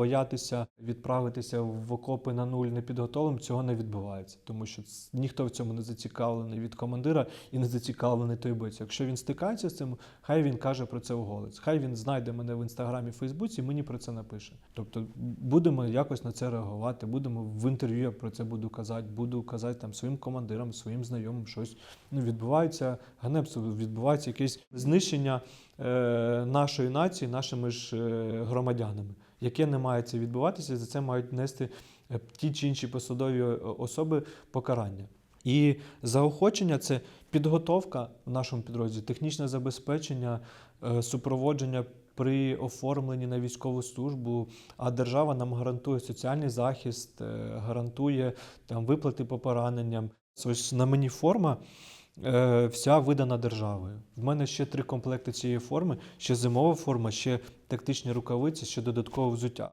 боятися відправитися в окопи на нуль непідготовленим, цього не відбувається, тому що ніхто в цьому не зацікавлений від командира і не зацікавлений той бойць. Якщо він стикається з цим, хай він каже про це вголос. Хай він знайде мене в інстаграмі, Фейсбуці, і мені про це напише. Тобто будемо якось на це реагувати, будемо в інтерв'ю я про це буду казати, буду казати там своїм командирам, своїм знайомим щось. Ну, відбувається ганебство, відбувається якесь знищення е, нашої нації нашими ж е, громадянами, яке не має це відбуватися, за це мають нести е, ті чи інші посадові е, особи покарання. І заохочення це підготовка в нашому підрозділі, технічне забезпечення, е, супроводження при оформленні на військову службу, а держава нам гарантує соціальний захист, гарантує там виплати по пораненням. Ось на мені форма е, вся видана державою. В мене ще три комплекти цієї форми: ще зимова форма, ще тактичні рукавиці, ще додаткове взуття.